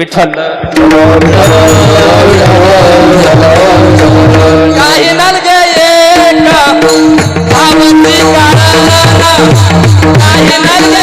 विठ्ठल काही नलगे भावती काही नलगे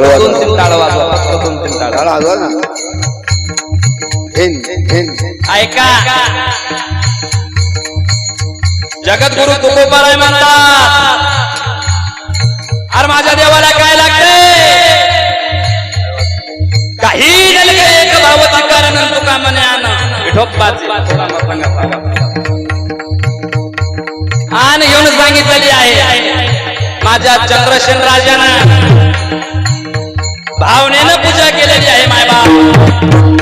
फक्त दोन तीन टाळ वाजवा फक्त दोन तीन टाळ झाला आजवा ना. हेन हेन ऐका. जगद्गुरु तुकोबाराय म्हणतात. अरे माझ्या देवाला काय लागते काही एक भावती कारण तुका म्हणे आण आण घेऊन सांगितलेली आहे. माझ्या चंद्रसेन राजानं. भावनेनं पूजा केलेली आहे मायबा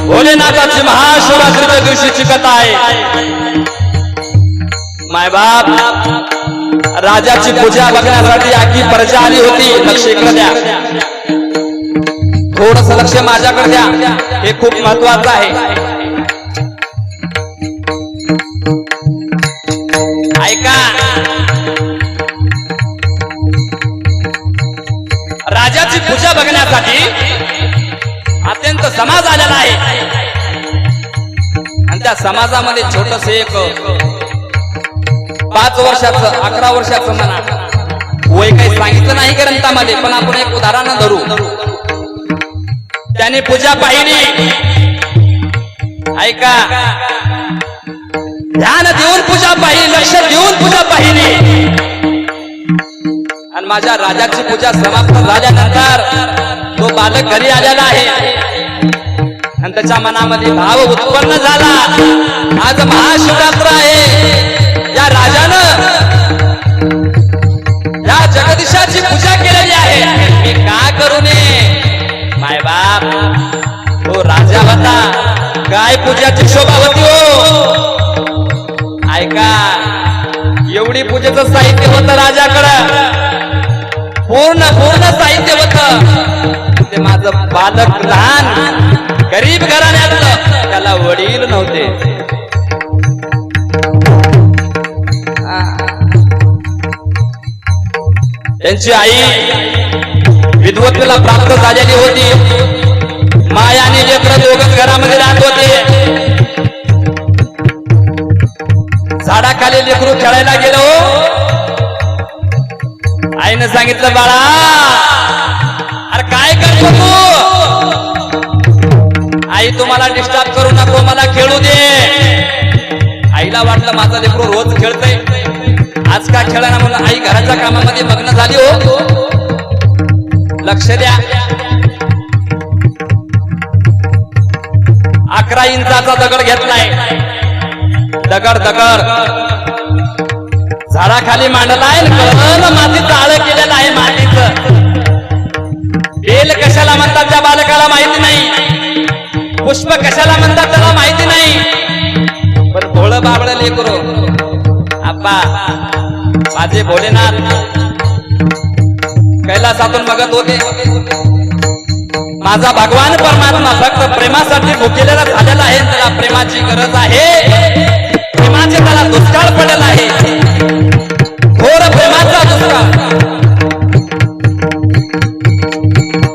भोलेनाथाची महाशिवरात्रीच्या दिवशीची कथा आहे. मायबाप राजाची पूजा बघण्यासाठी आखी प्रजा आली होती. लक्ष इकडे द्या. थोडस लक्ष माझ्याकडे द्या. हे खूप महत्वाचं आहे. ऐका. करण्यासाठी अत्यंत समाज आलेला आहे. आणि त्या समाजामध्ये छोटस एक पाच वर्षाचं अकरा वर्षाचं म्हणा वय काही सांगितलं नाही ग्रंथामध्ये पण आपण एक उदाहरण धरू. त्याने पूजा पाहिली. ऐका. ध्यान देऊन पूजा पाहिली लक्ष देऊन पूजा पाहिली. आणि माझ्या राजाची पूजा समाप्त झाल्यानंतर तो बालक घरी आलेला आहे. आणि त्याच्या मनामध्ये भाव उत्पन्न झाला. आज महाशिवरात्र आहे. या राजानं या जगदीशाची पूजा केलेली आहे. मी का करू नये? माय बाप तो राजा होता. काय पूजाची शोभा होती हो. ऐका एवढी पूजेचं साहित्य होतं राजाकडं. पूर्ण पूर्ण साहित्य होत. ते माझं बालक लहान गरीब घराण्यातलं त्याला वडील नव्हते. त्यांची आई विद्वत्तेला प्राप्त झालेली होती. माया आणि लेकर दोघच घरामध्ये राहत होते. झाडाखाली लेकरू खेळायला गेलो. आईनं सांगितलं बाळा अरे काय करतो तू? आई तुम्हाला डिस्टर्ब करू नको मला खेळू दे. आईला वाटलं माझा लेकरू रोज खेळतय. आज का खेळाना म्हणून आई घराच्या कामामध्ये मग्न झाली हो. लक्ष द्या. अकरा इंचाचा दगड घेतलाय. दगड दगड. झाडाखाली मांडलाय कळण मातीचं आळ केलेलं आहे मातीचं. बेल कशाला म्हणतात त्या बालकाला माहिती नाही. पुष्प कशाला म्हणतात त्याला माहिती नाही. पण भोळ बाबळ लेकरो. आप्पा माझे भोलेनाथ. कैलासातून बघत होते. माझा भगवान परमात्मा फक्त प्रेमासाठी भुकेलेला झालेला आहे त्याला प्रेमाची गरज आहे. प्रेमाचे त्याला दुष्काळ पडलेला आहे.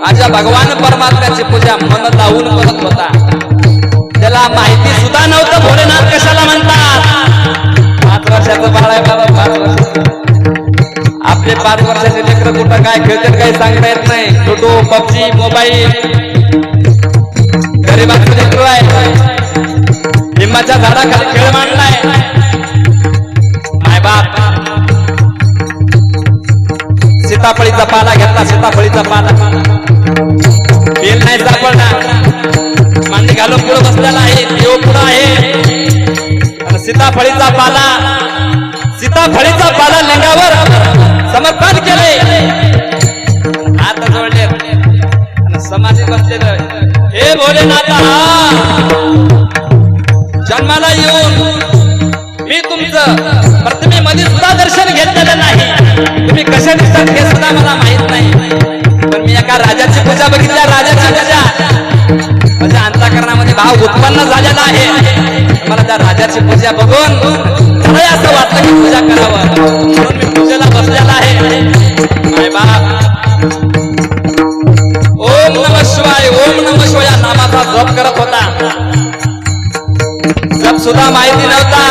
अशा भगवान परमात्म्याची पूजा मन लावून करत होता. त्याला माहिती सुद्धा नव्हतं भोलेनाथ कशाला म्हणतात? पाच वर्षाचं बाळ आहे बाबा पाच वर्ष. आपले पाच वर्षाचे लेकर कुठं काय खेळतात काही सांगता येत नाही. Ludo PUBG mobile. गरीबाचं लेकर आहे. लिंबाच्या झाडाखाली खेळ मांडलाय. माय बाप सीताफळीचा पाला घेतला सीताफळीचा पाला. सीताफळीचा पाला. सीताफळीचा पाला लिंगावर समर्पण केले. हात जोडले. आणि समाधी बसले हे भोलेनाथा जन्माला येऊन मी तुमचं प्रतिमेमध्ये सुद्धा दर्शन घेतलेलं नाही. तुम्ही कशा दिसतात हे सुद्धा मला माहीत नाही. पण मी एका राजाची पूजा बघितल्या राजाची पूजा. माझ्या अंतकरणामध्ये भाव उत्पन्न झालेला आहे. मला त्या राजाची पूजा बघून खरंय असं वाटलं की पूजा करावं. म्हणून मी पूजेला बसलेला आहे. ओम नम शिवाय ओम नम शिवाय या नामाचा जप करत होता. जप सुद्धा माहिती नव्हता.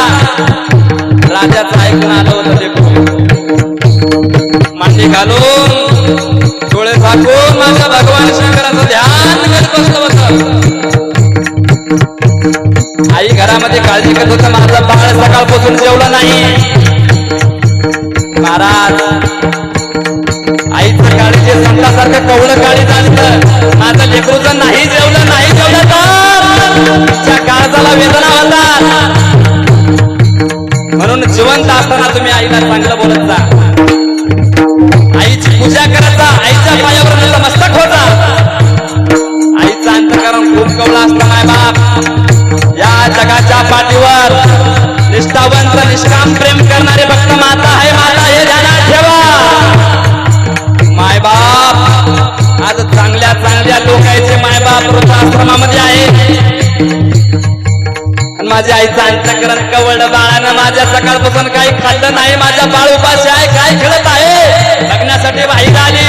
राजाचं ऐकून आलं होतं ते मांडी घालून डोळे झाकून माझ्या भगवान शंकराचं ध्यान माझी काळजी करत होतं. माझं बाळ सकाळपासून जेवलं नाही. महाराज आईचं काळीचे संतासारखं कवळं काळी चालतं माझं लेकरूचं नाही जेवलं नाही जेवलं तर त्या काळजाला वेदना होता म्हणून जिवंत असताना तुम्ही आईला चांगलं बोलत जा. निष्ठावंत निष्काम प्रेम करणारे भक्त माता आहे माता हे ध्यानात ठेवा. माय बाप आज चांगल्या चांगल्या लोकांचे माय बाप वृद्धाश्रमामध्ये आहे माझ्या आईचा अंतकरण कवड बाळानं माझ्या सकाळपासून काही खाल्लं नाही. माझ्या बाळ उपाशी आहे काय खेळत आहे? लग्नासाठी बाहेर आली.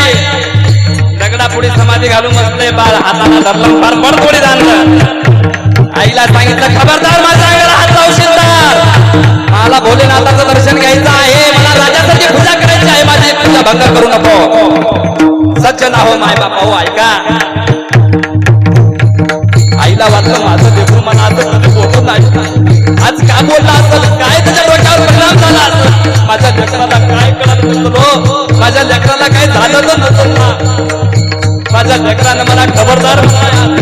दगडा पुढे समाधी घालून बसले बाळ. हाताला धरलं फार पड थोडी जाणलं आईला सांगितलं खबरदार लेकराला काय कळत नसतो माझ्या लेकराला काय झालं तर नसेल ना माझ्या लेकरानं मला खबरदार म्हणाला.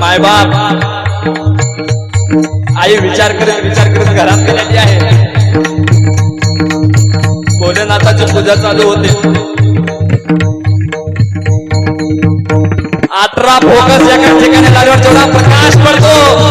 माय बाप. आई विचार करत विचार करत घरात गेलेली आहे. भोलेनाथाची पूजा चालू होते. अठरा फोकस एका ठिकाणी लागल्यावर जेवढा प्रकाश पडतो.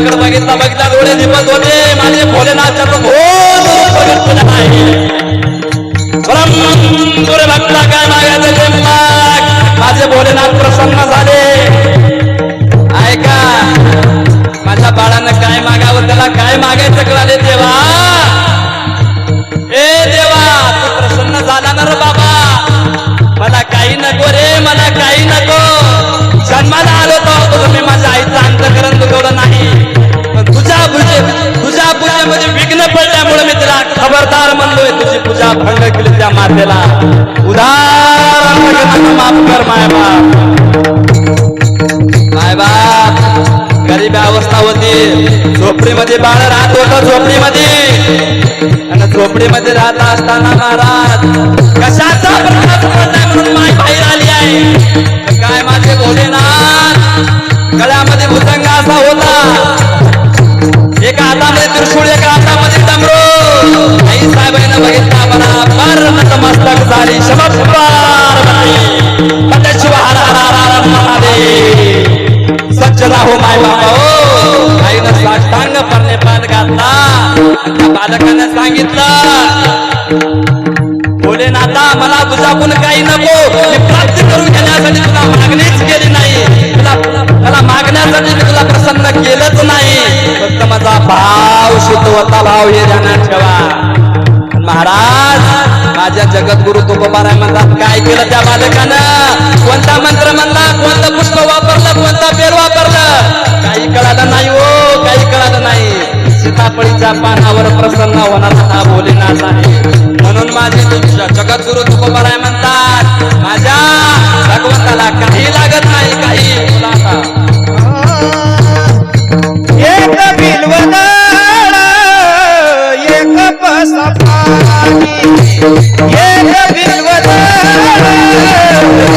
त्या बघितला बघितला डोळे दिपत होते. माझे भोलेनाथ भोल भक्ता काय मागायचं माझे भोलेनाथ उदार म्हणलोय तुझी पूजा भंग केली त्या मातेला. उदार माफ कर माय बाप? माय बाप गरीब अवस्था होती झोपडीमध्ये बाळ राहत होत झोपडीमध्ये. आणि झोपडीमध्ये राहत असताना महाराज कशाचा प्रकाश म्हणून माय बाहेर आली आहे? नतमस्तक झाली शबद पटशिव शिव हर हर हर महादेव सज्जन हो माय बाबा हो आईनं साष्टांग परले पाद घातला त्या बालकानं सांगितलं भोलेनाथा मला तुझ्याकडून काही नको मी प्राप्ती करून घेण्यासाठी तुला मागणीच केली नाही तुला मला मागण्यासाठी मी तुला प्रसन्न केलंच नाही फक्त माझा भाव शुद्ध होता भाव हे ध्यानात ठेवा महाराज माझ्या जगद्गुरु तुकोबाराय म्हणतात काय केलं त्या बालकानं कोणता मंत्र म्हणला कोणतं पुष्प वापरलं कोणता पेर वापरलं? काही कळालं नाही हो काही कळालं नाही. सीताफळीच्या पानावर प्रसन्न होणारा हा भोलेनाथ आहे. म्हणून माझे जगद्गुरु तुकोबाराय म्हणतात माझ्या भगवंताला काही लागत